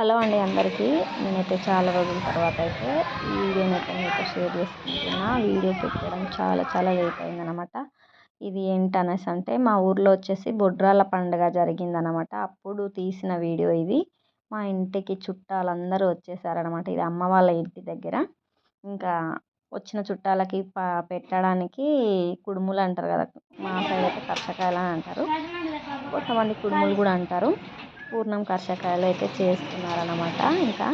Hello అండి అందరికీ. నేనైతే చాలా రోజుల తర్వాత అయితే ఈ వీడియోని అయితే మీతో షేర్ చేసుకుంటున్నా. వీడియో పెట్టడం చాలా చాలా లేట్ అయిందనమాట ఇది ఏంటనేసి అంటే మా ఊర్లో వచ్చేసి బొడ్రాల పండుగ జరిగిందనమాట అప్పుడు తీసిన వీడియో ఇది. మా ఇంటికి చుట్టాలందరూ వచ్చేసారనమాట ఇది అమ్మ వాళ్ళ ఇంటి దగ్గర. ఇంకా వచ్చిన చుట్టాలకి పెట్టడానికి కుడుములు అంటారు కదా. మా సైడ్ అయితే కర్షకాయలు అని అంటారు. కొంతమంది కుడుములు కూడా అంటారు. పూర్ణం కర్షకాయలు అయితే చేస్తున్నారనమాట ఇంకా.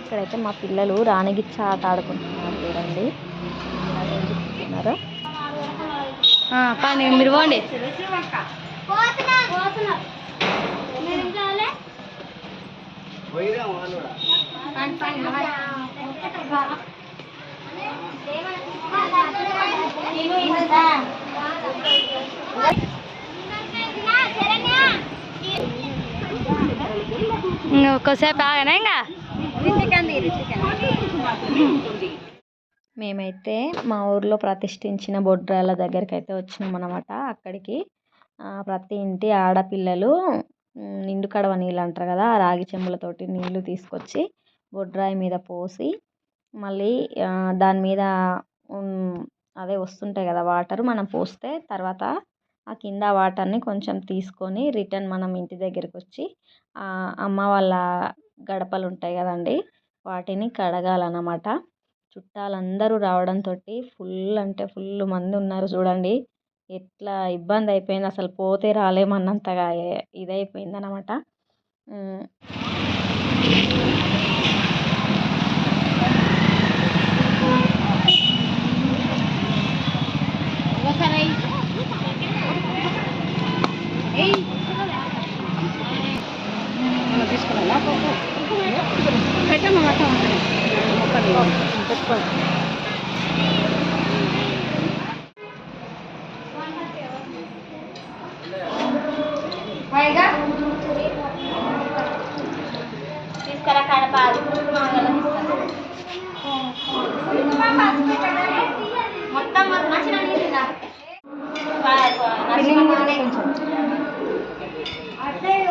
ఇక్కడైతే మా పిల్లలు రాణిగిచ్చ ఆట ఆడుకుంటున్నారు చూడండి. చెప్తున్నారు మీరు పోండి. ఒక్కసేపు ఆగానే ఇంకా? మేమైతే మా ఊర్లో ప్రతిష్ఠించిన బొడ్రాల దగ్గరికి అయితే వచ్చినాం అనమాట అక్కడికి ప్రతి ఇంటి ఆడపిల్లలు నిండు కడవ నీళ్ళు అంటారు కదా ఆ రాగి చెంబులతోటి నీళ్ళు తీసుకొచ్చి బొడ్రాయి మీద పోసి మళ్ళీ దాని మీద అదే వస్తుంటాయి కదా వాటర్ మనం పోస్తే తర్వాత ఆ కింద వాటర్ని కొంచెం తీసుకొని రిటర్న్ మనం ఇంటి దగ్గరికి వచ్చి అమ్మ వాళ్ళ గడపలు ఉంటాయి కదండి వాటిని కడగాలన్నమాట. చుట్టాలందరూ రావడంతో ఫుల్ అంటే ఫుల్ మంది ఉన్నారు చూడండి. ఎట్లా ఇబ్బంది అయిపోయింది అసలు పోతే రాలేమన్నంతగా ఏ- ఇదైపోయింది అనమాట తీసుకురా కడప మొత్తం నచ్చిన నీళ్ళు అవే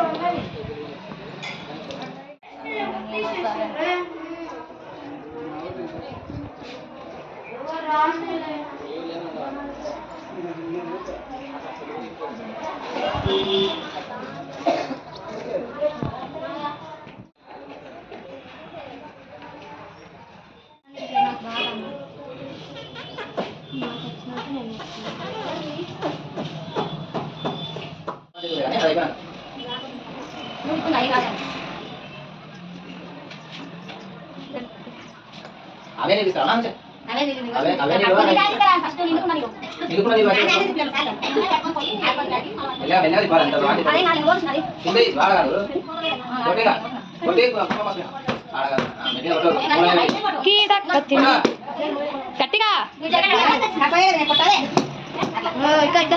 గట్టిగా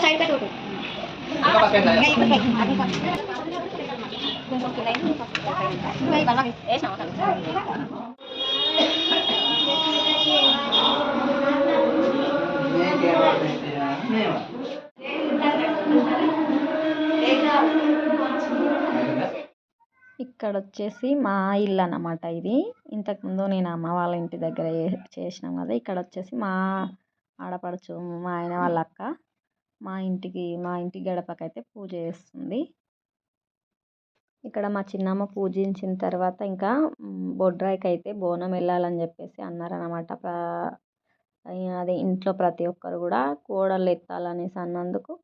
సైడ్ పెట్టు పక్క ఇక్కడ వచ్చేసి మా ఇల్లు అన్నమాట ఇది. ఇంతకుముందు నేను అమ్మ వాళ్ళ ఇంటి దగ్గర చేసినాం కదా ఇక్కడ వచ్చేసి మా ఆడపడుచు మా ఆయన వాళ్ళ అక్క మా ఇంటికి మా ఇంటి గడపకైతే పూజ చేస్తుంది. ఇక్కడ మా చిన్నమ్మ పూజించిన తర్వాత ఇంకా బొడ్రాయికి అయితే బోనం వెళ్ళాలని చెప్పేసి అన్నారనమాట అదే ఇంట్లో ప్రతి ఒక్కరు కూడా కోడలు ఎత్తాలనేసి అన్నందుకు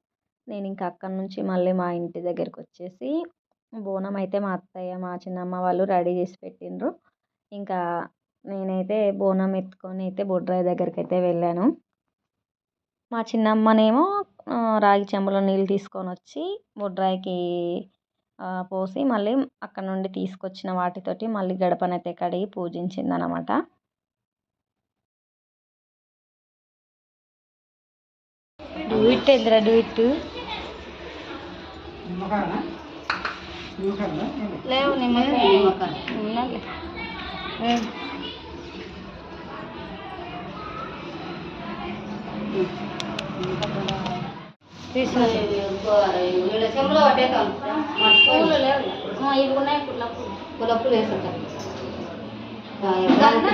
నేను ఇంకా అక్కడి నుంచి మళ్ళీ మా ఇంటి దగ్గరికి వచ్చేసి బోనం అయితే మా అత్తయ్య మా చిన్నమ్మ వాళ్ళు రెడీ చేసి పెట్టిండ్రు. ఇంకా నేనైతే బోనం ఎత్తుకొని అయితే బొడ్రాయి దగ్గరికి అయితే వెళ్ళాను. మా చిన్నమ్మనేమో రాగి చెంబులో నీళ్ళు తీసుకొని వచ్చి బొడ్రాయికి పోసి మళ్ళీ అక్కడ నుండి తీసుకొచ్చిన వాటితోటి మళ్ళీ గడపనైతే కడిగి పూజించింది అనమాట డూయిట్ ఎదురా డూయిట్ లేవు నిమ్మకాయ. చెంబులో పట్టేస్తాను పూలు లేవు. ఇవి ఉన్నాయి పుల్ల పూలు. పుల్ల పూలు వేసుకుంటాం.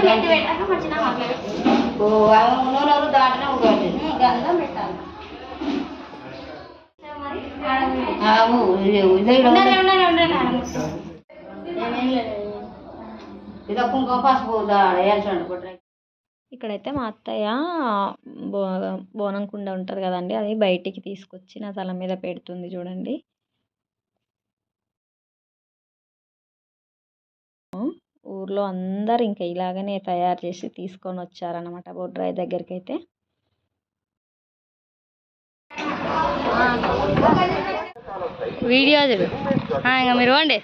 పెట్టి పెట్టాక మంచిగా దాంట్లోనే గంధం పెట్టాలి ఇదో కుంకుమ పసుపు వేయాల్సి కొట్ట ఇక్కడైతే మా అత్తయ్య బో బోనం కుండ ఉంటుంది కదండి అది బయటికి తీసుకొచ్చి నా తల మీద పెడుతుంది చూడండి. ఊర్లో అందరు ఇంకా ఇలాగనే తయారు చేసి తీసుకొని వచ్చారనమాట బొడ్రాయి దగ్గరికి అయితే వీడియో చూడు ఇంకా మీరు పోండి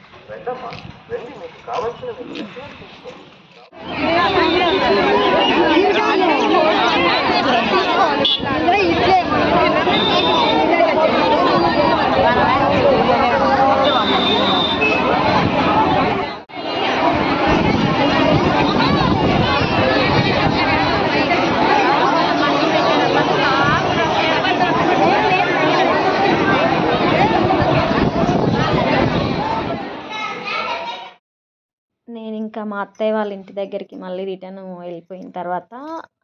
నేను ఇంకా మా అత్తయ్య వాళ్ళ ఇంటి దగ్గరికి మళ్ళీ రిటర్న్ వెళ్ళిపోయిన తర్వాత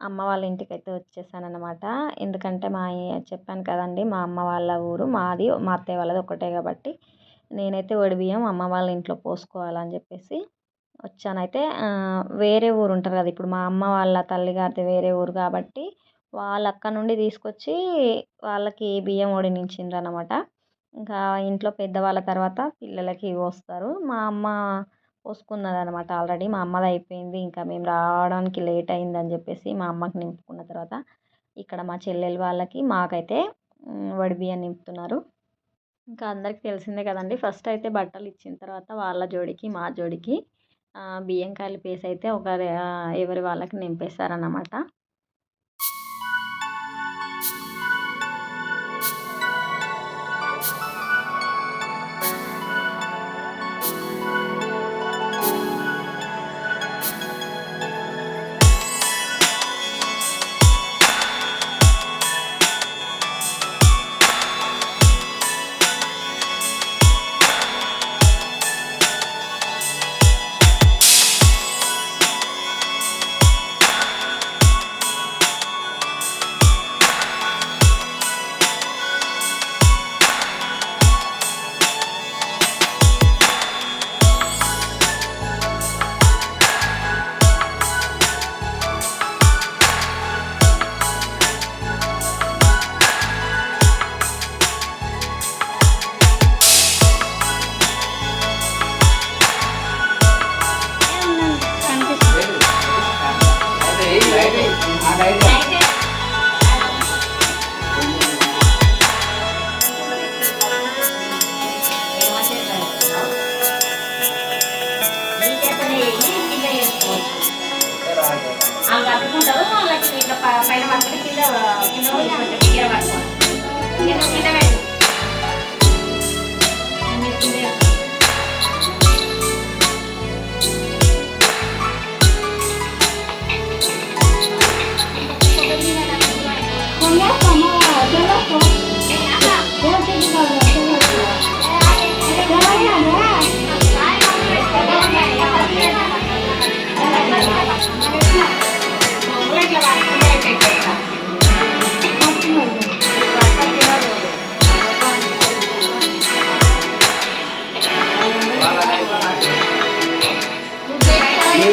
అమ్మ వాళ్ళ ఇంటికి అయితే వచ్చేసాను ఎందుకంటే మా చెప్పాను కదండి మా అమ్మ వాళ్ళ ఊరు మాది మా అత్తయ్య వాళ్ళది ఒకటే కాబట్టి నేనైతే వడి బియ్యం అమ్మ వాళ్ళ ఇంట్లో పోసుకోవాలని చెప్పేసి వచ్చానైతే వేరే ఊరు ఉంటారు కదా ఇప్పుడు మా అమ్మ వాళ్ళ తల్లిగారిది వేరే ఊరు కాబట్టి వాళ్ళ అక్క నుండి తీసుకొచ్చి వాళ్ళకి బియ్యం వడినించిండ్రు అనమాట ఇంకా ఇంట్లో పెద్దవాళ్ళ తర్వాత పిల్లలకి పోస్తారు మా అమ్మ పోసుకున్నది అనమాట ఆల్రెడీ మా అమ్మది అయిపోయింది. ఇంకా మేము రావడానికి లేట్ అయిందని చెప్పేసి మా అమ్మకి నింపుకున్న తర్వాత ఇక్కడ మా చెల్లెలు వాళ్ళకి మాకైతే వడి బియ్యం నింపుతున్నారు. ఇంకా అందరికీ తెలిసిందే కదండి. ఫస్ట్ అయితే బట్టలు ఇచ్చిన తర్వాత వాళ్ళ జోడికి మా జోడికి బియ్యం కాయలు పీస్ అయితే ఒకరి ఎవరి వాళ్ళకి నింపేశారన్నమాట.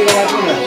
Gracias.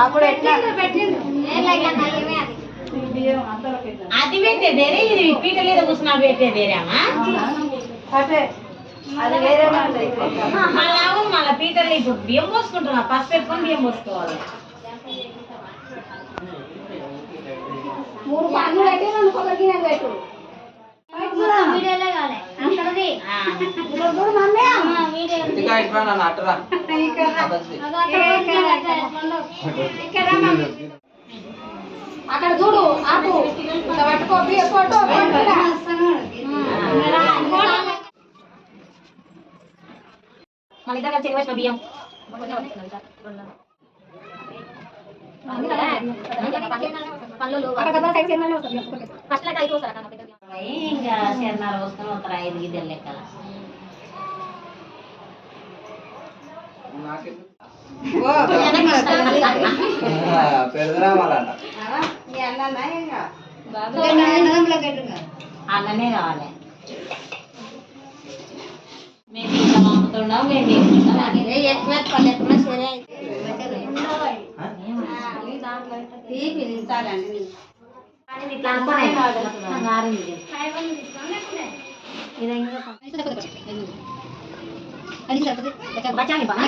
అప్పుడు ఎట్లా? అది? పెట్టేదేరే ఇది పీట మీద కూర్చున్నా పెట్టేదేరామా అది. వేరే ఉంటుంది మళ్ళీ అవును మళ్ళీ పీటలు ఇప్పుడు బియ్యం పోసుకుంటున్నా పసుపు పెట్టుకొని బియ్యం పోసుకోవాలి. మూడు పాలు పెట్టి రెండు కొబ్బరి గిన్నెలు పెట్టు. అక్కడ చూడు ఆపు. పట్టుకో బియ్యం ఫోటో మన ఇద్దరు కలిసి వేసిన బియ్యం ఇంకా శరణాలు వస్తాను ఒక ఐదు గిద్దెలు లెక్కల పెడదరా మళ్ళా అన్ననే కావాలి బచాలి బా మా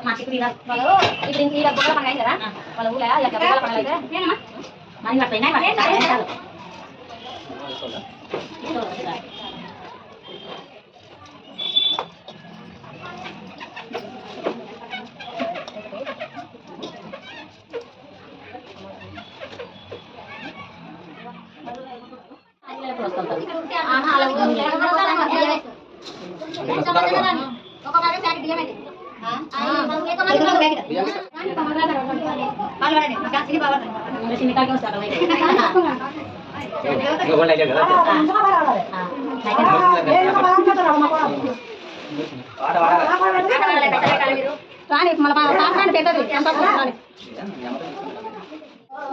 masih tidak kalau ini tidak boleh panggil ya kalau boleh ya ya kalau boleh panggil ya ini mana mana ngapain ini mana ini ఒక ప్యాకెట్ ప్యాకెట్ బియ్యం అయితే బియ్యం చిన్నకాయకి వస్తారు ఇంకా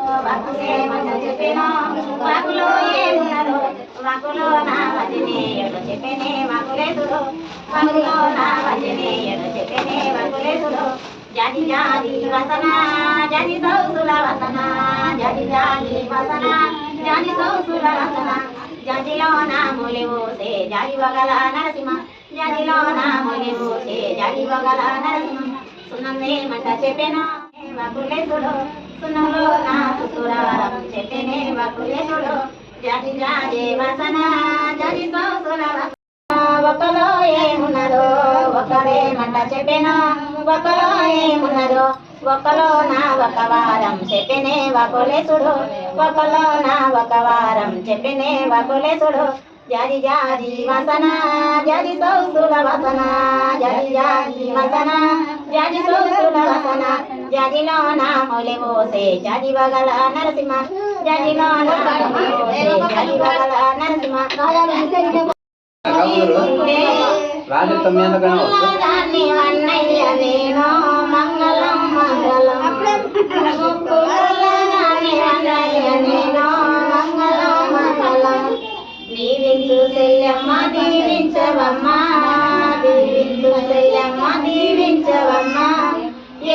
కూడా అయితే వాకులో ఏమున్నదో వాకులో నా వజనేయుడు చెప్పేనే వాకులేదుడు వాకులో నా వజనేయుడు చెప్పేనే వాకులేదుడు జాతి జాతి వసన జాతి సౌసుల వసన జాతి జాతి వసన జాతి సౌసుల వసన. జాతిలో నా మూలి జాతి వగల నరసింహ. జాతిలో నా మూలి జాతి వగల నరసింహ. సున్నందే మంట చెప్పేనా వాకులేదుడు సున్నంలో నా సురారం చెప్పేనే వాకులేదుడు జాతి జాతి వసన జాతి సౌసుల ఒకలో ఏమున్నదో ఒకరే మంట ఒకలో ఏమున్నదో ఒకలో నా ఒక వారం చెప్పినే వకులేసుడు ఒకలో నా ఒక వారం చెప్పెనే వకులేసుడు జాది జాది వసన జాది సౌసుల వసన జాది జాది వసన జాది సౌసుల వసన జాదిలో నా మొలె మోసే జాది వగల నరసింహ జాదిలో నా మొలె జాది వగల నరసింహ రాత్రి తొమ్మిది గంటల కన్నా దాన్ని అన్నయ్య నేను మంగళం మంగళం దాన్ని అన్నయ్య నేను మంగళం మంగళం దీవించు చెల్లెమ్మ దీవించవమ్మ. దీవించు చెల్లెమ్మ దీవించవమ్మ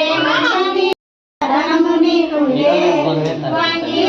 ఏమన్నది ధనము నీకుండే వాంగి